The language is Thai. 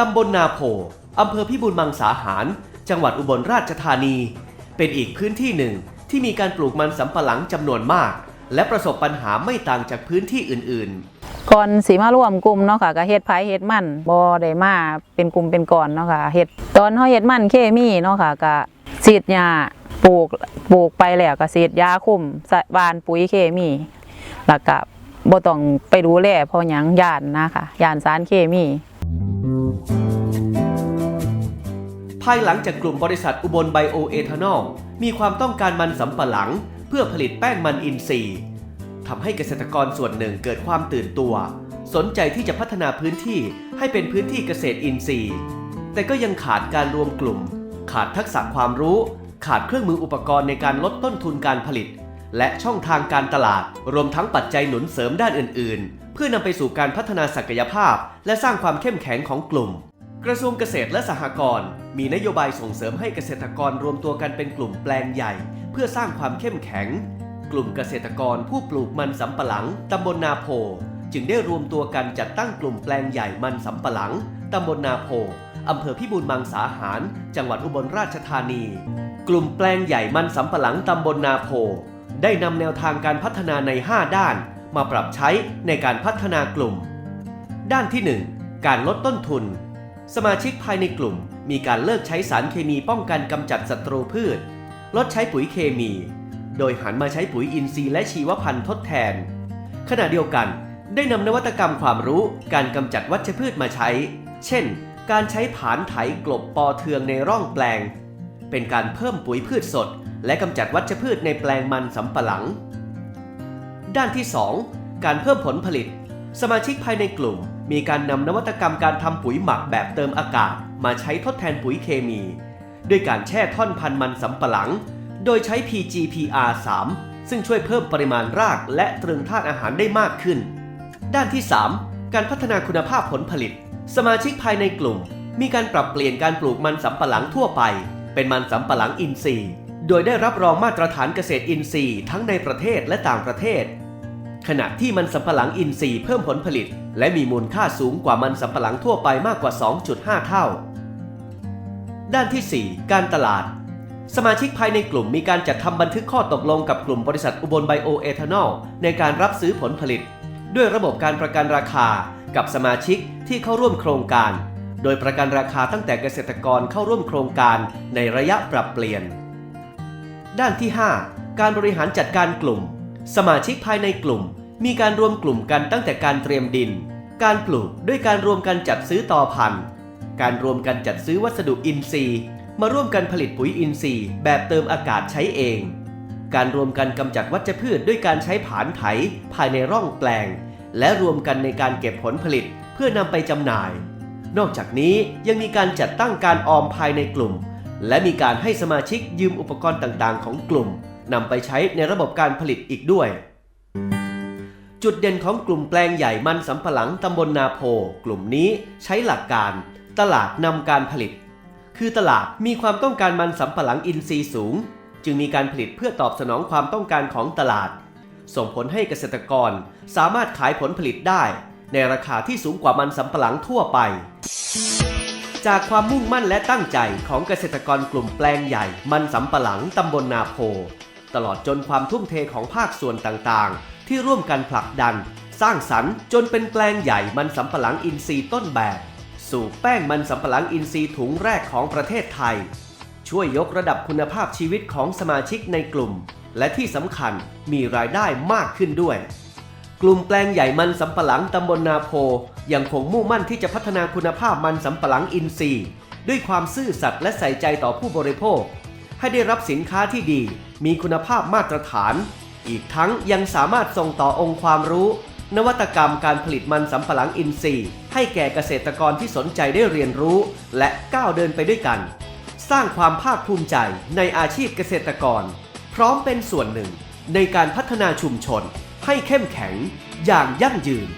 ตำบลนาโพอำเภอพิบูลมังสาหาร จังหวัดอุบลราชธานี เป็นอีกพื้นที่หนึ่งที่มีการปลูกมันสำปะหลังจำนวนมาก และประสบปัญหาไม่ต่างจากพื้นที่อื่น ๆก่อนสีมาร่วมกลุ่มเนาะค่ะก็เฮ็ดไผเฮ็ดมันบ่ได้มาเป็นกลุ่มเป็นก่อนเนาะค่ะเฮ็ดตอนเฮาเฮ็ดมันเคมีเนาะค่ะก็ฉีดยาปลูกปลูกไปแล้วก็ฉีดยาคุมสานปุ๋ยเคมีแล้วก็บ่ต้องไปดูแลเพราะหยังยานนะคะยานสารเคมีายหลังจากกลุ่มบริษัทอุบลไบโอเอทานอลมีความต้องการมันสำปะหลัง เพื่อผลิตแป้งมันอินทรีย์ทำให้เกษตรกรส่วนหนึ่งเกิดความตื่นตัว สนใจที่จะพัฒนาพื้นที่ให้เป็นพื้นที่เกษตรอินทรีย์ แต่ก็ยังขาดการรวมกลุ่ม ขาดทักษะความรู้ ขาดเครื่องมืออุปกรณ์ในการลดต้นทุนการผลิต และช่องทางการตลาด รวมทั้งปัจจัยหนุนเสริมด้านอื่น ๆ เพื่อนำไปสู่การพัฒนาศักยภาพ และสร้างความเข้มแข็งของกลุ่ม กระทรวงเกษตรและสหกรณ์มีนโยบายส่งเสริมให้เกษตรกรรวมตัวกันเป็นกลุ่มแปลงใหญ่ เพื่อสร้างความเข้มแข็ง กลุ่มเกษตรกรผู้ปลูกมันสำปะหลังตำบลนาโพ จึงได้รวมตัวกันจัดตั้งกลุ่มแปลงใหญ่มันสำปะหลังตำบลนาโพอำเภอพิบูลมังสาหาร จังหวัดอุบลราชธานี กลุ่มแปลงใหญ่มันสำปะหลังตำบลนาโพ ได้นำแนวทางการพัฒนาใน 5 ด้าน มาปรับใช้ในการพัฒนากลุ่ม ด้านที่ 1 การลดต้นทุน สมาชิกภายในกลุ่มมีการเลิกใช้สารเคมีป้องกันกำจัดศัตรูพืช ลดใช้ปุ๋ยเคมี โดยหันมาใช้ปุ๋ยอินทรีย์และชีวพันธุ์ทดแทน ขณะเดียวกันได้นำนวัตกรรมความรู้การกำจัดวัชพืชมาใช้ เช่น การใช้ผานไถกลบปอเทืองในร่องแปลง เป็นการเพิ่มปุ๋ยพืชสด และกำจัดวัชพืชในแปลงมันสำปะหลัง ด้านที่ 2 การเพิ่มผลผลิต สมาชิกภายในกลุ่ม มีการนำนวัตกรรมการทำปุ๋ยหมักแบบเติมอากาศ มาใช้ทดแทนปุ๋ยเคมี ด้วยการแช่ท่อนพันมันสำปะหลัง โดยใช้ PGPR 3ซึ่งช่วยเพิ่มปริมาณรากและตรึงธาตุอาหารได้มากขึ้น ด้านที่ 3 การพัฒนาคุณภาพผลผลิต สมาชิกภายในกลุ่ม มีการปรับเปลี่ยนการปลูกมันสำปะหลังทั่วไป เป็นมันสำปะหลังอินทรีย์ โดยได้รับรองมาตรฐานเกษตรอินทรีย์ ทั้งในประเทศและต่างประเทศ ขณะที่มันสำปะหลังอินทรีย์เพิ่มผลผลิต และมีมูลค่าสูงกว่ามันสำปะหลังทั่วไปมากกว่า 2.5 เท่า ด้านที่ 4 การตลาด สมาชิกภายในกลุ่มมีการจัดทำบันทึกข้อตกลงกับกลุ่มบริษัทอุบลไบโอเอทานอลในการรับซื้อผลผลิต ด้วยระบบการประกันราคากับสมาชิกที่เข้าร่วมโครงการ โดยประกันราคาตั้งแต่เกษตรกรเข้าร่วมโครงการในระยะปรับเปลี่ยน ด้านที่ 5 การบริหารจัดการกลุ่ม สมาชิกภายในกลุ่ม มีการรวมกลุ่มกันตั้งแต่การเตรียมดิน การปลูกด้วยการรวมกันจัดซื้อต่อพันธุ์การรวมกันจัดซื้อวัสดุอินทรีย์ มาร่วมกันผลิตปุ๋ยอินทรีย์ แบบเติมอากาศใช้เอง การรวมกันกำจัดวัชพืชด้วยการใช้ผานไถภายในร่องแปลง และรวมกันในการเก็บผลผลิตเพื่อนำไปจำหน่าย นอกจากนี้ยังมีการจัดตั้งการออมภายในกลุ่ม และมีการให้สมาชิกยืมอุปกรณ์ต่างๆ ของกลุ่มนำไปใช้ในระบบการผลิตอีกด้วย จุดเด่นของกลุ่มแปลงใหญ่มันสำปะหลังตำบลนาโพ กลุ่มนี้ใช้หลักการ ตลาดนำการผลิต คือตลาดมีความต้องการมันสำปะหลังอินทรีย์สูง จึงมีการผลิตเพื่อตอบสนองความต้องการของตลาด ส่งผลให้เกษตรกรสามารถขายผลผลิตได้ ในราคาที่สูงกว่ามันสำปะหลังทั่วไปจากความมุ่งมั่นและตั้งใจของเกษตรกรกลุ่มแปลงใหญ่ มันสำปะหลังตำบลนาโพ ตลอดจนความทุ่มเทของภาคส่วนต่างๆ ที่ร่วมกันผลักดัน สร้างสรรค์จนเป็นแปลงใหญ่มันสำปะหลังอินทรีย์ต้นแบบ สู่แป้งมันสำปะหลังอินทรีย์ถุงแรกของประเทศไทย ช่วยยกระดับคุณภาพชีวิตของสมาชิกในกลุ่ม และที่สำคัญมีรายได้มากขึ้นด้วยกลุ่มแปลงใหญ่มันสำปะหลังตำบลนาโพยังคงมุ่งมั่นที่จะพัฒนาคุณภาพมันสำปะหลังอินทรีย์ ด้วยความซื่อสัตย์และใส่ใจต่อผู้บริโภค ให้ได้รับสินค้าที่ดี มีคุณภาพมาตรฐาน อีกทั้งยังสามารถส่งต่อองค์ความรู้ นวัตกรรมการผลิตมันสำปะหลังอินทรีย์ ให้แก่เกษตรกรที่สนใจได้เรียนรู้ และก้าวเดินไปด้วยกัน สร้างความภาคภูมิใจในอาชีพเกษตรกร พร้อมเป็นส่วนหนึ่งในการพัฒนาชุมชน ให้เข้มแข็งอย่างยั่งยืน